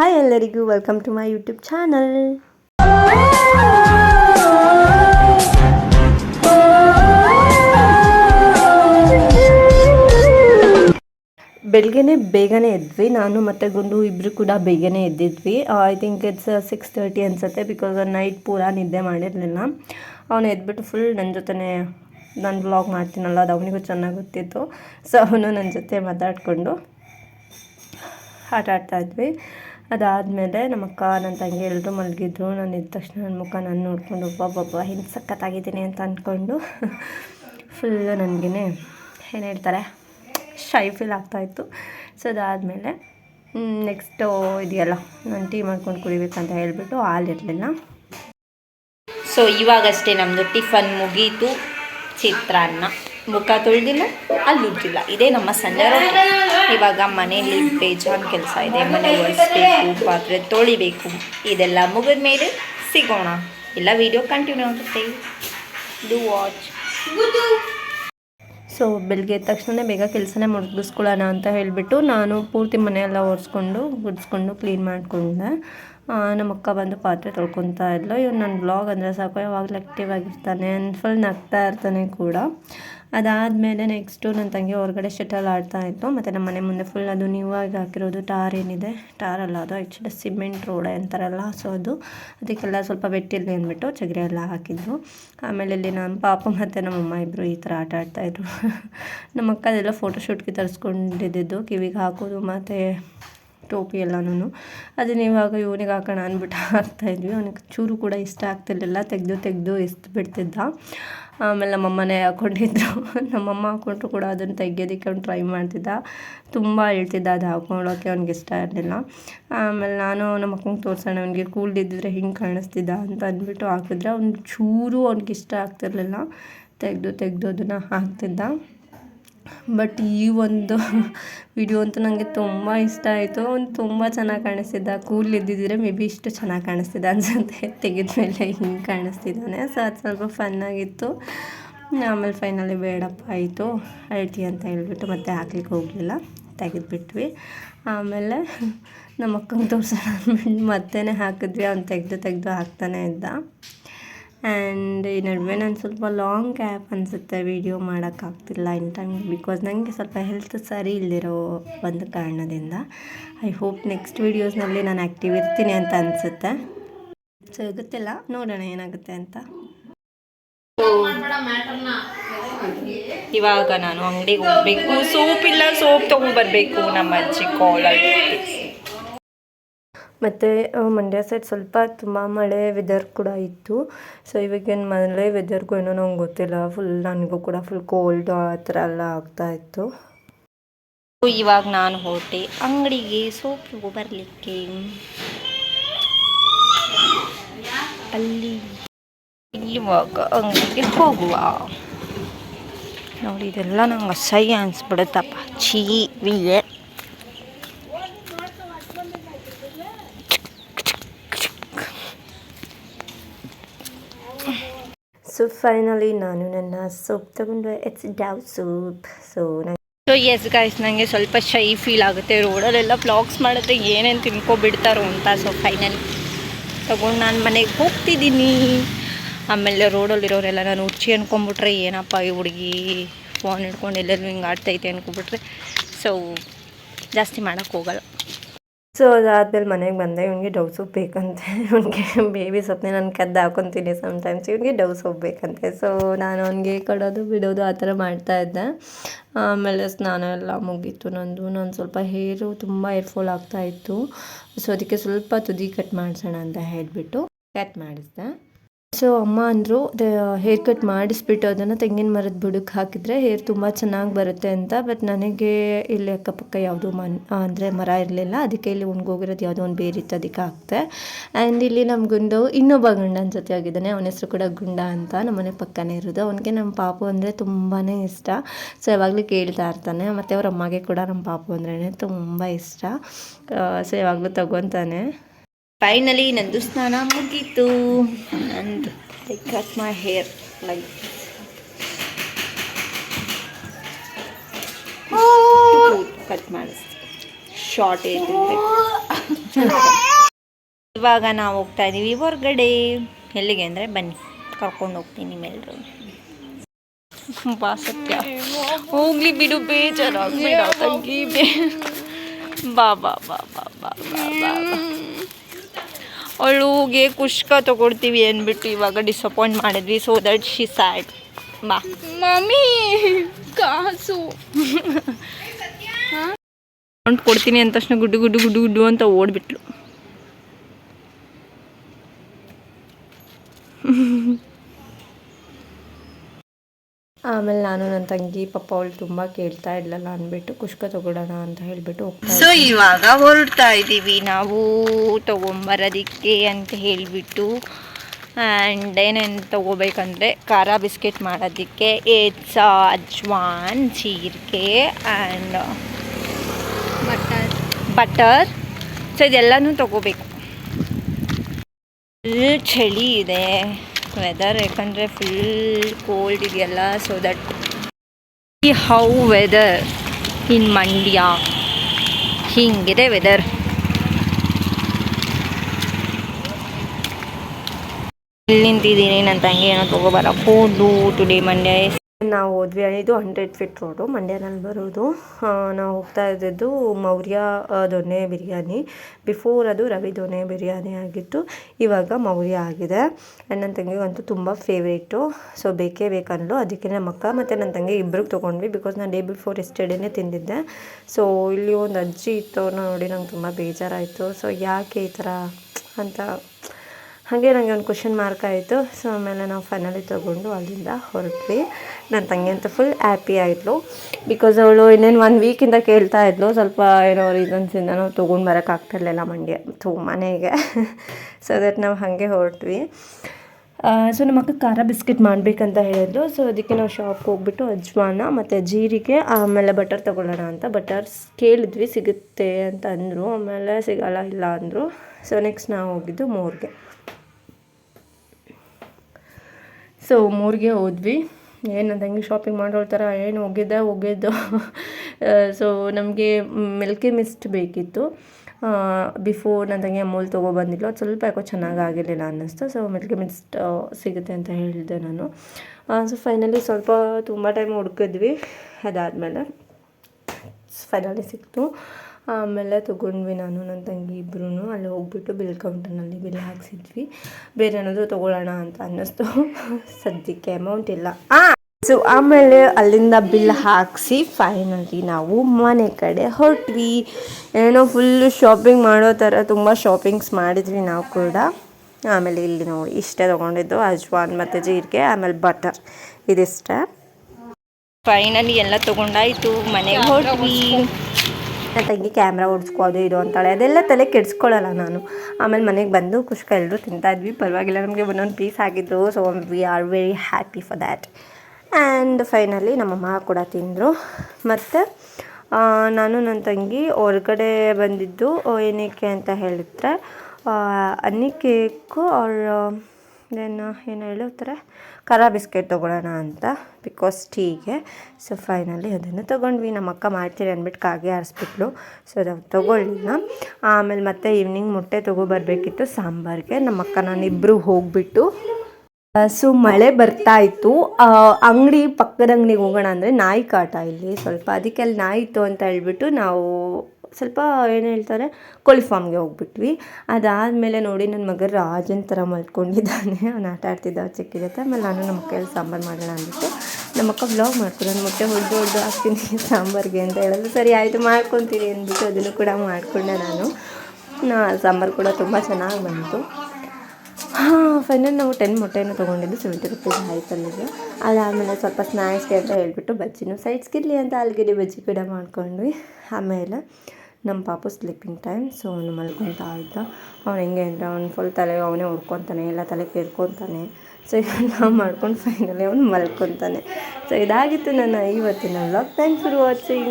Hi ಎಲ್ಲರಿಗೂ welcome to my YouTube channel ಬೆಳಗ್ಗೆನೆ ಬೇಗನೆ ಎದ್ವಿ. ನಾನು ಮತ್ತು ಗುಂಡು ಇಬ್ಬರು ಕೂಡ ಬೇಗನೆ ಎದ್ದಿದ್ವಿ. I think it's six thirty ಅನಿಸುತ್ತೆ ಬಿಕಾಸ್ ನೈಟ್ ಪೂರ ನಿದ್ದೆ ಮಾಡಿರಲಿಲ್ಲ. ಅವನು ಎದ್ಬಿಟ್ಟು ಫುಲ್ ನನ್ನ ಜೊತೆನೇ ನಾನು ವ್ಲಾಗ್ ಮಾಡ್ತೀನಲ್ಲ, ಅದು ಅವನಿಗೂ ಚೆನ್ನಾಗಿ ಗೊತ್ತಿತ್ತು. ಸೊ ಅವನು ನನ್ನ ಜೊತೆ ಮಾತಾಡಿಕೊಂಡು ಆಟ ಆಡ್ತಾ ಇದ್ವಿ. ಅದಾದಮೇಲೆ ನಮ್ಮ ಅಕ್ಕ ನನ್ನ ತಂಗಿ ಎಲ್ಲರೂ ಮಲಗಿದ್ರು. ನಾನು ಇದ್ದ ತಕ್ಷಣ ನನ್ನ ಮುಖ ನಾನು ನೋಡ್ಕೊಂಡು ಒಬ್ಬೊಬ್ಬ ಹಿಂಗೆ ಸಖತ್ತಾಗಿದ್ದೀನಿ ಅಂತ ಅಂದ್ಕೊಂಡು ಫುಲ್ಲು ನನಗೇ ಏನು ಹೇಳ್ತಾರೆ ಶೈ ಫೀಲ್ ಆಗ್ತಾಯಿತ್ತು ಸೊ ಅದಾದಮೇಲೆ ನೆಕ್ಸ್ಟು ಇದೆಯಲ್ಲ, ನಾನು ಟೀ ಮಾಡ್ಕೊಂಡು ಕುಡಿಬೇಕಂತ ಹೇಳಿಬಿಟ್ಟು ಹಾಲಿರಲಿಲ್ಲ ಸೊ ಇವಾಗಷ್ಟೇ ನಮ್ಮದು ಟಿಫನ್ ಮುಗೀತು ಚಿತ್ರಾನ್ನ. ಮುಖ ತೊಳೆದಿಲ್ಲ ಅಲ್ಲಿ ಉಜ್ಜಿಲ್ಲ ಇದೇ ನಮ್ಮ ಸಂಜೆ. ಇವಾಗ ಮನೆಯಲ್ಲಿ ಬೇಜಾನ್ ಕೆಲಸ ಇದೆ, ಮನೆ ಒರೆಸ್ಬೇಕು, ಪಾತ್ರೆ ತೊಳಿಬೇಕು. ಇದೆಲ್ಲ ಮುಗಿದ ಮೇಲೆ ಸಿಗೋಣ. ಇಲ್ಲ ವಿಡಿಯೋ ಕಂಟಿನ್ಯೂ ಆಗುತ್ತೆ. ಡು ವಾಚ್ ಸೊ ಬೆಳಗ್ಗೆ ಎದ್ದ ತಕ್ಷಣ ಬೇಗ ಕೆಲಸನೇ ಮುಗಿಸ್ಕೊಳ್ಳೋಣ ಅಂತ ಹೇಳಿಬಿಟ್ಟು ನಾನು ಪೂರ್ತಿ ಮನೆಯೆಲ್ಲ ಒರೆಸ್ಕೊಂಡು, ಗುಡಿಸ್ಕೊಂಡು ಕ್ಲೀನ್ ಮಾಡಿಕೊಂಡೆ. ನಮ್ಮ ಅಕ್ಕ ಬಂದು ಪಾತ್ರೆ ತೊಳ್ಕೊತಾ ಇದ್ಲು. ಇವ್ನು ನನ್ನ ಬ್ಲಾಗ್ ಅಂದರೆ ಸಾಕು, ಯಾವಾಗಲೂ ಆ್ಯಕ್ಟಿವ್ ಆಗಿರ್ತಾನೆ ಫುಲ್ ನಗ್ತಾ ಇರ್ತಾನೆ ಕೂಡ. ಅದಾದಮೇಲೆ ನೆಕ್ಸ್ಟು ನನ್ನ ತಂಗಿ ಹೊರಗಡೆ ಶಟಲ್ ಆಡ್ತಾ ಇತ್ತು. ಮತ್ತು ನಮ್ಮ ಮನೆ ಮುಂದೆ ಫುಲ್ ಅದು ನೀವಾಗಿ ಹಾಕಿರೋದು ಟಾರ್ ಏನಿದೆ. ಟಾರ್ ಅಲ್ಲ ಅದು ಆ್ಯಕ್ಚುಲಿ ಸಿಮೆಂಟ್ ರೋಡ್ ಅಂತಾರಲ್ಲ ಸೊ ಅದು. ಅದಕ್ಕೆಲ್ಲ ಸ್ವಲ್ಪ ಬೆಟ್ಟಿರಲಿ ಅಂದ್ಬಿಟ್ಟು ಚಗರಿ ಎಲ್ಲ ಹಾಕಿದ್ದು ಆಮೇಲೆ ಇಲ್ಲಿ ನಮ್ಮ ಪಾಪ ಮತ್ತು ನಮ್ಮಮ್ಮ ಇಬ್ಬರು ಈ ಥರ ಆಟ ಆಡ್ತಾಯಿದ್ರು ನಮ್ಮ ಅಕ್ಕದೆಲ್ಲ ಫೋಟೋಶೂಟ್ಗೆ ತರಿಸ್ಕೊಂಡಿದ್ದು, ಕಿವಿಗೆ ಹಾಕೋದು ಮತ್ತು ಟೋಪಿ ಎಲ್ಲನೂ ಅದನ್ನ ಇವಾಗ ಇವನಿಗೆ ಹಾಕೋಣ ಅಂದ್ಬಿಟ್ಟು ಹಾಕ್ತಾಯಿದ್ವಿ ಅವನಿಗೆ ಚೂರು ಕೂಡ ಇಷ್ಟ ಆಗ್ತಿರ್ಲಿಲ್ಲ. ತೆಗೆದು ತೆಗೆದು ಇಷ್ಟು ಬಿಡ್ತಿದ್ದ. ಆಮೇಲೆ ನಮ್ಮಮ್ಮನೇ ಹಾಕ್ಕೊಂಡಿದ್ರು ನಮ್ಮಮ್ಮ ಹಾಕ್ಕೊಂಡ್ರು ಕೂಡ ಅದನ್ನು ತೆಗಿಯೋದಕ್ಕೆ ಅವ್ನು ಟ್ರೈ ಮಾಡ್ತಿದ್ದ. ತುಂಬ ಹೇಳ್ತಿದ್ದ ಅದು ಹಾಕ್ಕೊಳ್ಳೋಕ್ಕೆ ಅವ್ನಿಗೆ ಇಷ್ಟ ಇರಲಿಲ್ಲ. ಆಮೇಲೆ ನಾನು ನಮ್ಮ ಅಕ್ಕಂಗೆ ತೋರಿಸೋಣ, ಅವನಿಗೆ ಕೂಲ್ ಹಿಂಗೆ ಕಾಣಿಸ್ತಿದ್ದ ಅಂತ ಅಂದ್ಬಿಟ್ಟು ಹಾಕಿದ್ರೆ. ಅವ್ನು ಚೂರು ಅವ್ನಿಗೆ ಇಷ್ಟ ಆಗ್ತಿರ್ಲಿಲ್ಲ. ತೆಗೆದು ತೆಗೆದು ಅದನ್ನು ಹಾಕ್ತಿದ್ದ. ಬಟ್ ಈ ಒಂದು ವಿಡಿಯೋ ಅಂತೂ ನನಗೆ ತುಂಬ ಇಷ್ಟ ಆಯಿತು. ಒಂದು ತುಂಬ ಚೆನ್ನಾಗಿ ಕಾಣಿಸ್ತಿದ್ದ. ಕೂಲ್ ಇದ್ದಿದ್ದರೆ ಮೇ ಬಿ ಇಷ್ಟು ಚೆನ್ನಾಗಿ ಕಾಣಿಸ್ತಿದ್ದ ಅನ್ಸುತ್ತೆ. ತೆಗೆದ ಮೇಲೆ ಹಿಂಗೆ ಕಾಣಿಸ್ತಿದ್ದಾನೆ. ಸೊ ಅದು ಸ್ವಲ್ಪ ಫನ್ನಾಗಿತ್ತು. ಆಮೇಲೆ ಫೈನಲಿ ಬೇಡಪ್ಪ ಆಯಿತು. ಅಳ್ತಿ ಅಂತ ಹೇಳ್ಬಿಟ್ಟು ಮತ್ತೆ ಹಾಕ್ಲಿಕ್ಕೆ ಹೋಗಲಿಲ್ಲ. ತೆಗೆದುಬಿಟ್ವಿ. ಆಮೇಲೆ ನಮ್ಮ ಅಕ್ಕಂಗೆ ತೋರ್ಸೋಣ ಮತ್ತೆ ಹಾಕಿದ್ವಿ. ಅವ್ನು ತೆಗೆದು ತೆಗೆದು ಹಾಕ್ತಾನೆ ಇದ್ದ. ಆ್ಯಂಡ್ ಈ ನಡುವೆ ನಾನು ಸ್ವಲ್ಪ ಲಾಂಗ್ ಗ್ಯಾಪ್ ಅನಿಸುತ್ತೆ ವೀಡಿಯೋ ಮಾಡೋಕ್ಕಾಗ್ತಿಲ್ಲ ಇನ್ ಟೈಮ್ ಬಿಕಾಸ್ ನನಗೆ ಸ್ವಲ್ಪ ಹೆಲ್ತ್ ಸರಿ ಇಲ್ಲದಿರೋ ಒಂದು ಕಾರಣದಿಂದ. ಐ ಹೋಪ್ ನೆಕ್ಸ್ಟ್ ವೀಡಿಯೋಸ್ನಲ್ಲಿ ನಾನು ಆ್ಯಕ್ಟಿವ್ ಇರ್ತೀನಿ ಅಂತ ಅನಿಸುತ್ತೆ. ಸೊ ಗೊತ್ತಿಲ್ಲ. ನೋಡೋಣ ಏನಾಗುತ್ತೆ ಅಂತ. ಇವಾಗ ನಾನು ಅಂಗಡಿಗೆ ಹೋಗ್ಬೇಕು. ಸೋಪ್ ಇಲ್ಲ, ಸೋಪ್ ತಗೊಂಡ್ಬರ್ಬೇಕು ನಮ್ಮ ಅಜ್ಜಿ ಕಾಲಲ್ಲಿ ಮತ್ತು ಮಂಡ್ಯ ಸೈಡ್ ಸ್ವಲ್ಪ ತುಂಬ ಮಳೆ ವೆದರ್ ಕೂಡ ಇತ್ತು. ಸೊ ಇವಾಗೇನು ಮಳೆ ವೆದರ್ಗೂ ಏನೋ ನಂಗೆ ಗೊತ್ತಿಲ್ಲ. ಫುಲ್ ನನಗೂ ಕೂಡ ಫುಲ್ ಕೋಲ್ಡ್ ಆ ಥರ ಎಲ್ಲ ಆಗ್ತಾ ಇತ್ತು. ಇವಾಗ ನಾನು ಹೊರಟೆ. ಅಂಗಡಿಗೆ ಸೋಪ್ ಬರಲಿಕ್ಕೆ. ಅಲ್ಲಿ ಇವಾಗ ಅಂಗಡಿಗೆ ಹೋಗುವ. ನೋಡಿ, ಇದೆಲ್ಲ ನಂಗೆ ಅಸಹ್ಯ ಅನ್ಸ್ಬಿಡುತ್ತಪ್ಪ. ಚೀ ವಿಯೆ. ಸೊ ಫೈನಲಿ ನಾನು ನನ್ನ ಸೋಪ್ ತಗೊಂಡೆ it's Dove soap so so yes guys ನನಗೆ ಸ್ವಲ್ಪ ಶೈ ಫೀಲ್ ಆಗುತ್ತೆ. ರೋಡಲ್ಲೆಲ್ಲ ವ್ಲಾಗ್ಸ್ ಮಾಡಿದ್ರೆ ಏನೇನು ತಿನ್ಕೊಬಿಡ್ತಾರೋ ಅಂತ. ಸೊ ಫೈನಲಿ ತಗೊಂಡು ನಾನು ಮನೆಗೆ ಹೋಗ್ತಿದ್ದೀನಿ ಆಮೇಲೆ ರೋಡಲ್ಲಿರೋರೆಲ್ಲ ನಾನು ಹುಚ್ಚಿ ಅಂದ್ಕೊಂಬಿಟ್ರೆ ಏನಪ್ಪ ಈ ಹುಡುಗಿ ಫೋನ್ ಹಿಡ್ಕೊಂಡು ಎಲ್ಲೆಲ್ಲೂ ಹಿಂಗೆ ಆಡ್ತೈತೆ ಅಂದ್ಕೊಬಿಟ್ರೆ ಸೊ ಜಾಸ್ತಿ ಮಾಡೋಕ್ಕೆ ಹೋಗಲ್ಲ. ಸೊ ಅದಾದ್ಮೇಲೆ ಮನೆಗೆ ಬಂದೆ, ಇವನಿಗೆ ಡವ್ ಸೋಪ್ ಬೇಕಂತೆ ಇವನಿಗೆ ಬೇಬಿ ಸೊಪ್ಪನ್ನೇ ನಾನು ಕದ್ದು ಹಾಕೊತೀನಿ ಸಮ್ಟೈಮ್ಸ್ ಇವನಿಗೆ ಡವ್ ಸೋಪ್ ಬೇಕಂತೆ ಸೊ ನಾನು ಅವನಿಗೆ ಕೊಡೋದು ಬಿಡೋದು ಆ ಥರ ಮಾಡ್ತಾ ಇದ್ದೆ. ಆಮೇಲೆ ಸ್ನಾನ ಎಲ್ಲ ಮುಗೀತು. ನಂದು ನಾನು ಸ್ವಲ್ಪ ಹೇರು ತುಂಬ ಏರ್ ಆಗ್ತಾಯಿತ್ತು ಸೊ ಅದಕ್ಕೆ ಸ್ವಲ್ಪ ತುದಿ ಕಟ್ ಮಾಡಿಸೋಣ ಅಂತ ಹೇಳಿಬಿಟ್ಟು ಕಟ್ ಮಾಡಿಸ್ದೆ. ಸೊ ಅಮ್ಮ ಅಂದರು ಹೇರ್ ಕಟ್ ಮಾಡಿಸ್ಬಿಟ್ಟು ಅದನ್ನು ತೆಂಗಿನ ಮರದ ಬುಡಕ್ಕೆ ಹಾಕಿದರೆ ಹೇರ್ ತುಂಬ ಚೆನ್ನಾಗಿ ಬರುತ್ತೆ ಅಂತ. ಬಟ್ ನನಗೆ ಇಲ್ಲಿ ಅಕ್ಕಪಕ್ಕ ಯಾವುದು ಮನ್ ಅಂದರೆ ಮರ ಇರಲಿಲ್ಲ. ಅದಕ್ಕೆ ಇಲ್ಲಿ ಉಣ್ಗೋಗಿರೋದು ಯಾವುದೋ ಒಂದು ಬೇರೆ ಇತ್ತು, ಅದಕ್ಕೆ ಹಾಕ್ತೆ ಆ್ಯಂಡ್ ಇಲ್ಲಿ ನಮ್ಮ ಗುಂಡು ಇನ್ನೊಬ್ಬ ಗಂಡನ ಜೊತೆ ಆಗಿದ್ದಾನೆ. ಅವನ ಹೆಸರು ಕೂಡ ಗುಂಡ ಅಂತ. ನಮ್ಮನೆ ಪಕ್ಕನೇ ಇರೋದು. ಅವನಿಗೆ ನಮ್ಮ ಪಾಪು ಅಂದರೆ ತುಂಬಾ ಇಷ್ಟ. ಸೊ ಯಾವಾಗಲೂ ಕೇಳ್ತಾ ಇರ್ತಾನೆ. ಮತ್ತು ಅವ್ರ ಅಮ್ಮಗೆ ಕೂಡ ನಮ್ಮ ಪಾಪು ಅಂದ್ರೇ ತುಂಬ ಇಷ್ಟ. ಸೊ ಯಾವಾಗಲೂ ತಗೊತಾನೆ. ಫೈನಲಿ ನಂದು ಸ್ನಾನ ಮುಗೀತು. ನಂದು cut my hair like cut ಮಾಡಿಸ್ತೀನಿ ಶಾರ್ಟ್ ಏರ್ ಇವಾಗ ನಾವು ಹೋಗ್ತಾ ಇದ್ದೀವಿ ಹೊರಗಡೆ. ಎಲ್ಲಿಗೆ ಅಂದರೆ ಬನ್ನಿ ಕರ್ಕೊಂಡು ಹೋಗ್ತೀನಿ ನಿಮ್ಮೆಲ್ಲರೂ ಬಾ ಸತ್ಯ. ಹೋಗ್ಲಿ ಬಿಡು ಬೇಜಾರಾಗ್ಬೇಡ ತಂಗಿ. ಬೇ ಬಾ ಬಾ ಬಾ ಬಾ ಬಾ ಬಾ. ಬಾ ಅವಳುಗೆ ಕುಷ್ಕ ತಗೊಳ್ತೀವಿ ಅಂದ್ಬಿಟ್ಟು ಇವಾಗ ಡಿಸಪಾಯಿಂಟ್ ಮಾಡಿದ್ವಿ. ಸೊ ದಟ್ ಶಿ ಸ್ಯಾಡ್ ಬಾ ಮಮ್ಮಿ ಕಾಸು. ಅಮೌಂಟ್ ಕೊಡ್ತೀನಿ ಅಂದ ತಕ್ಷಣ ಗುಡ್ಡು ಗುಡ್ಡು ಗುಡ್ಡು ಗುಡ್ಡು ಅಂತ ಓಡ್ಬಿಟ್ಲು. ಆಮೇಲೆ ನಾನು ನನ್ನ ತಂಗಿ ಪಪ್ಪ ಅವಳು ತುಂಬ ಕೇಳ್ತಾ ಇದ್ಲಲ್ಲ ಅಂದ್ಬಿಟ್ಟು ಕುಷ್ಕ ತಗೊಳ್ಳೋಣ ಅಂತ ಹೇಳಿಬಿಟ್ಟು ಸೊ ಇವಾಗ ಹೊರಡ್ತಾ ಇದ್ದೀವಿ. ನಾವು ತಗೊಂಬರೋದಿಕ್ಕೆ ಅಂತ ಹೇಳಿಬಿಟ್ಟು ಆ್ಯಂಡ್ ಏನೇನು ತೊಗೋಬೇಕಂದ್ರೆ ಖಾರ ಬಿಸ್ಕೆಟ್ ಮಾಡೋದಕ್ಕೆ ಏಟ್ಸ ಅಜ್ವಾನ್ ಜೀರಿಗೆ ಆ್ಯಂಡ್ ಬಟರ್ ಬಟರ್ ಸೊ ಇದೆಲ್ಲನೂ ತೊಗೋಬೇಕು. ಫುಲ್ ಚಳಿ ಇದೆ. ವೆದರ್ ಯಾಕಂದರೆ ಫುಲ್ ಕೋಲ್ಡ್ ಇದೆಯಲ್ಲ so that how weather in Mandya ಹಿಂಗಿದೆ ವೆದರ್ ಇಲ್ಲಿ ನಿಂತಿದ್ದೀನಿ ನನ್ನ ತಂಗಿ ಏನೋ ತೊಗೊಬರ ಫೋನು ಟುಡೇ ಮಂಡ್ಯ ನಾವು ಹೋದ್ವಿ, ಇದು ಹಂಡ್ರೆಡ್ ಫೀಟ್ ರೋಡು ಮಂಡ್ಯನಲ್ಲಿ ಬರೋದು. ನಾವು ಹೋಗ್ತಾ ಇದ್ದಿದ್ದು ಮೌರ್ಯ ದೊನ್ನೆ ಬಿರಿಯಾನಿ. ಬಿಫೋರ್ ಅದು ರವಿ ದೊಣ್ಣೆ ಬಿರಿಯಾನಿ ಆಗಿತ್ತು. ಇವಾಗ ಮೌರ್ಯ ಆಗಿದೆ. ನನ್ನ ತಂಗಿಗಂತೂ ತುಂಬ ಫೇವ್ರೇಟು ಸೊ ಬೇಕೇ ಬೇಕಂದ್ಲು ಅದಕ್ಕೆ ನಮ್ಮ ಅಕ್ಕ ಮತ್ತು ನನ್ನ ತಂಗಿ ಇಬ್ಬರಿಗೆ ತೊಗೊಂಡ್ವಿ ಬಿಕಾಸ್ ನಾನು ಡೇ ಬಿಫೋರ್ ಎಸ್ಟರ್ಡೇನೆ ತಿಂದಿದ್ದೆ. ಸೊ ಇಲ್ಲಿ ಒಂದು ಅಜ್ಜಿ ಇತ್ತು. ನೋಡಿ, ನಂಗೆ ತುಂಬ ಬೇಜಾರಾಯಿತು. ಸೊ ಯಾಕೆ ಈ ಥರ ಅಂತ ಹಾಗೆ ನನಗೆ ಒಂದು ಕ್ವಶನ್ ಮಾರ್ಕ್ ಆಯಿತು. ಸೊ ಆಮೇಲೆ ನಾವು ಫೈನಲಿ ತೊಗೊಂಡು ಅಲ್ಲಿಂದ ಹೊರಟ್ವಿ. ನನ್ನ ತಂಗಿ ಅಂತ ಫುಲ್ ಹ್ಯಾಪಿ ಆಯಿತು ಬಿಕಾಸ್ ಅವಳು ಇನ್ನೇನು ಒನ್ ವೀಕಿಂದ ಕೇಳ್ತಾ ಇದ್ಲು. ಸ್ವಲ್ಪ ಏನೋ ರೀಸನ್ಸಿಂದ ನಾವು ತೊಗೊಂಡು ಬರೋಕ್ಕಾಗ್ತಿರ್ಲಿಲ್ಲ ಮಂಡ್ಯ ಥೂ ಮನೆಗೆ ಸೊ ದಟ್ ನಾವು ಹಾಗೆ ಹೊರಟ್ವಿ. ಸೊ ನಮ್ಮ ಅಕ್ಕ ಖಾರ ಬಿಸ್ಕೆಟ್ ಮಾಡಬೇಕಂತ ಹೇಳಿದ್ರು ಸೊ ಅದಕ್ಕೆ ನಾವು ಶಾಪ್ಗೆ ಹೋಗ್ಬಿಟ್ಟು ಅಜ್ವಾನ ಮತ್ತು ಜೀರಿಗೆ, ಆಮೇಲೆ ಬಟರ್ ತೊಗೊಳ್ಳೋಣ ಅಂತ ಬಟರ್ಸ್ ಕೇಳಿದ್ವಿ. ಸಿಗುತ್ತೆ ಅಂತ ಅಂದರು. ಆಮೇಲೆ ಸಿಗಲ್ಲ ಇಲ್ಲ ಅಂದರು. ಸೊ ನೆಕ್ಸ್ಟ್ ನಾವು ಹೋಗಿದ್ದು ಮೋರ್ಗೆ. ಸೊ ಮೂರಿಗೆ ಹೋದ್ವಿ. ಏನು ತಂಗಿ ಶಾಪಿಂಗ್ ಮಾಡೋ ಥರ ಏನು ಹೋಗಿದ್ದೆ ಒಗ್ಗಿದ್ದು ಸೊ ನಮಗೆ ಮಿಲ್ಕಿ ಮಿಸ್ಟ್ ಬೇಕಿತ್ತು. ಬಿಫೋರ್ ನನ್ನ ತಂಗಿ ಅಮೂಲ್ ತೊಗೊಬಂದಿಲ್ಲ ಅದು ಸ್ವಲ್ಪ ಯಾಕೋ ಚೆನ್ನಾಗಿ ಆಗಿರಲಿಲ್ಲ ಅನ್ನಿಸ್ತು. ಸೊ ಮಿಲ್ಕಿ ಮಿಸ್ಟ್ ಸಿಗುತ್ತೆ ಅಂತ ಹೇಳಿದೆ ನಾನು. ಸೊ ಫೈನಲಿ ಸ್ವಲ್ಪ ತುಂಬ ಟೈಮ್ ಹುಡ್ಕಿದ್ವಿ. ಅದಾದಮೇಲೆ ಫೈನಲಿ ಸಿಕ್ತು. ಆಮೇಲೆ ತೊಗೊಂಡ್ವಿ ನಾನು, ನನ್ನ ತಂಗಿ ಇಬ್ಬರೂ ಅಲ್ಲಿ ಹೋಗ್ಬಿಟ್ಟು ಬಿಲ್ ಕೌಂಟರ್ನಲ್ಲಿ ಬಿಲ್ ಹಾಕ್ಸಿದ್ವಿ. ಬೇರೆ ಏನಾದರೂ ತೊಗೊಳ್ಳೋಣ ಅಂತ ಅನ್ನಿಸ್ತು. ಸದ್ಯಕ್ಕೆ ಅಮೌಂಟ್ ಇಲ್ಲ. ಸೊ ಆಮೇಲೆ ಅಲ್ಲಿಂದ ಬಿಲ್ ಹಾಕಿಸಿ ಫೈನಲಿ ನಾವು ಮನೆ ಕಡೆ ಹೊರಟ್ವಿ. ಏನೋ ಫುಲ್ಲು ಶಾಪಿಂಗ್ ಮಾಡೋ ಥರ ತುಂಬ ಶಾಪಿಂಗ್ಸ್ ಮಾಡಿದ್ವಿ ನಾವು ಕೂಡ. ಆಮೇಲೆ ಇಲ್ಲಿ ನೋಡಿ ಇಷ್ಟೇ ತೊಗೊಂಡಿದ್ದು ಅಜ್ವಾನ್ ಮತ್ತು ಜೀರಿಗೆ, ಆಮೇಲೆ ಬಟರ್ ಇದಿಷ್ಟೇ. ಫೈನಲಿ ಎಲ್ಲ ತೊಗೊಂಡಾಯಿತು. ಮನೆಗೆ ಹೊರಟ್ವಿ. ನನ್ನ ತಂಗಿ ಕ್ಯಾಮ್ರಾ ಓಡಿಸ್ಕೋದು, ಇದು ಅಂತಾಳೆ. ಅದೆಲ್ಲ ತಲೆ ಕೆಡಿಸ್ಕೊಳ್ಳಲ್ಲ ನಾನು. ಆಮೇಲೆ ಮನೆಗೆ ಬಂದು ಖುಷ್ಕ ಎಲ್ಲರೂ ತಿಂತಾಯಿದ್ವಿ ಪರವಾಗಿಲ್ಲ, ನಮಗೆ ಒಂದೊಂದು ಪೀಸ್ ಆಗಿದ್ರು so we are very happy for that and finally ನಮ್ಮಮ್ಮ ಕೂಡ ತಿಂದರು. ಮತ್ತು ನಾನು ನನ್ನ ತಂಗಿ ಹೊರಗಡೆ ಬಂದಿದ್ದು ಏನಕ್ಕೆ ಅಂತ ಹೇಳಿದ್ರೆ ಅನ್ನಿ ಕೇಕು ಅವ್ರ ಏನು ಏನು ಹೇಳುತ್ತಾರೆ? ಖಾರ ಬಿಸ್ಕೆಟ್ ತೊಗೊಳ್ಳೋಣ ಅಂತ ಬಿಕಾಸ್ ಟೀಗೆ. ಸೊ ಫೈನಲಿ ಅದನ್ನು ತೊಗೊಂಡ್ವಿ. ನಮ್ಮ ಅಕ್ಕ ಮಾಡ್ತೀರಿ ಅಂದ್ಬಿಟ್ಟು ಕಾಗೆ ಆರಿಸ್ಬಿಟ್ಲು. ಸೊ ಅದು ತೊಗೊಳ್ಳಿಲ್ಲ ಆಮೇಲೆ ಮತ್ತೆ ಈವ್ನಿಂಗ್ ಮೊಟ್ಟೆ ತೊಗೊಬರ್ಬೇಕಿತ್ತು ಸಾಂಬಾರಿಗೆ. ನಮ್ಮ ಅಕ್ಕ ನಾನು ಇಬ್ಬರು ಹೋಗ್ಬಿಟ್ಟು ಸೊ, ಮಳೆ ಬರ್ತಾ ಇತ್ತು. ಅಂಗಡಿ ಪಕ್ಕದ ಅಂಗಡಿಗೆ ಹೋಗೋಣ ಅಂದರೆ ನಾಯಿ ಕಾಟ ಇಲ್ಲಿ. ಸ್ವಲ್ಪ ಅದಕ್ಕೆ ಅಲ್ಲಿ ನಾಯಿ ಇತ್ತು ಅಂತ ಹೇಳ್ಬಿಟ್ಟು ನಾವು ಸ್ವಲ್ಪ ಏನು ಹೇಳ್ತಾರೆ, ಕೋಳಿ ಫಾರ್ಮ್ಗೆ ಹೋಗ್ಬಿಟ್ವಿ. ಅದಾದಮೇಲೆ ನೋಡಿ ನನ್ನ ಮಗ ರಾಜನ್ ಥರ ಮಲ್ಕೊಂಡಿದ್ದಾನೆ. ಅವ್ನು ಆಟ ಆಡ್ತಿದ್ದ ಚಿಕ್ಕಿರುತ್ತೆ ಆಮೇಲೆ ನಾನು ನಮ್ಮ ಕೈಯಲ್ಲಿ ಸಾಂಬಾರು ಮಾಡೋಣ ಅಂದ್ಬಿಟ್ಟು ನಮ್ಮಕ್ಕ ಬ್ಲಾಗ್ ಮಾಡ್ಕೊಂಡು ನನ್ನ ಮೊಟ್ಟೆ ಹೊಡೆದು ಹೊಡೆದು ಹಾಕ್ತೀನಿ ಸಾಂಬಾರಿಗೆ ಅಂತ ಹೇಳೋದು ಸರಿ ಆಯಿತು, ಮಾಡ್ಕೊತೀನಿ ಅಂದ್ಬಿಟ್ಟು ಅದನ್ನು ಕೂಡ ಮಾಡಿಕೊಂಡೆ ನಾನು. ಸಾಂಬಾರು ಕೂಡ ತುಂಬ ಚೆನ್ನಾಗಿ ಬಂತು. ಹಾಂ ಫೈನಲ್ ನಾವು ಟೆನ್ ಮೊಟ್ಟೆಯನ್ನು ತೊಗೊಂಡಿದ್ದು ಸೆವೆಂಟಿ ರುಪೀಸ್ ಆಯ್ತು ಅಲ್ಲಿಗೆ ಅದಾದಮೇಲೆ ಸ್ವಲ್ಪ ಸ್ನ್ಯಾಕ್ಸ್ಗೆ ಅಂತ ಹೇಳ್ಬಿಟ್ಟು ಬಜ್ಜಿನೂ ಸೈಡ್ಸ್ಗಿರಲಿ ಅಂತ ಅಲ್ಲಿಗೆ ಬಜ್ಜಿ ಕೂಡ ಮಾಡ್ಕೊಂಡ್ವಿ. ಆಮೇಲೆ ನಮ್ಮ ಪಾಪು ಸ್ಲೀಪಿಂಗ್ ಟೈಮ್ ಸೊ ಅವನು ಮಲ್ಕೊತಾ ಇದ್ದ. ಅವ್ನು ಹೆಂಗೆ ಅಂದರೆ ಅವ್ನು ಫುಲ್ ತಲೆ ಅವನೇ ಹೊಡ್ಕೊತಾನೆ ಎಲ್ಲ ತಲೆ ಕೇಳ್ಕೊತಾನೆ ಸೊ ಇದೆಲ್ಲ ಮಾಡ್ಕೊಂಡು ಫೈನಲಿ ಅವನು ಮಲ್ಕೊತಾನೆ. ಸೊ ಇದಾಗಿತ್ತು ನನ್ನ ಇವತ್ತಿನ ವ್ಲಾಗ್ ಥ್ಯಾಂಕ್ಸ್ ಫಾರ್ ವಾಚಿಂಗ್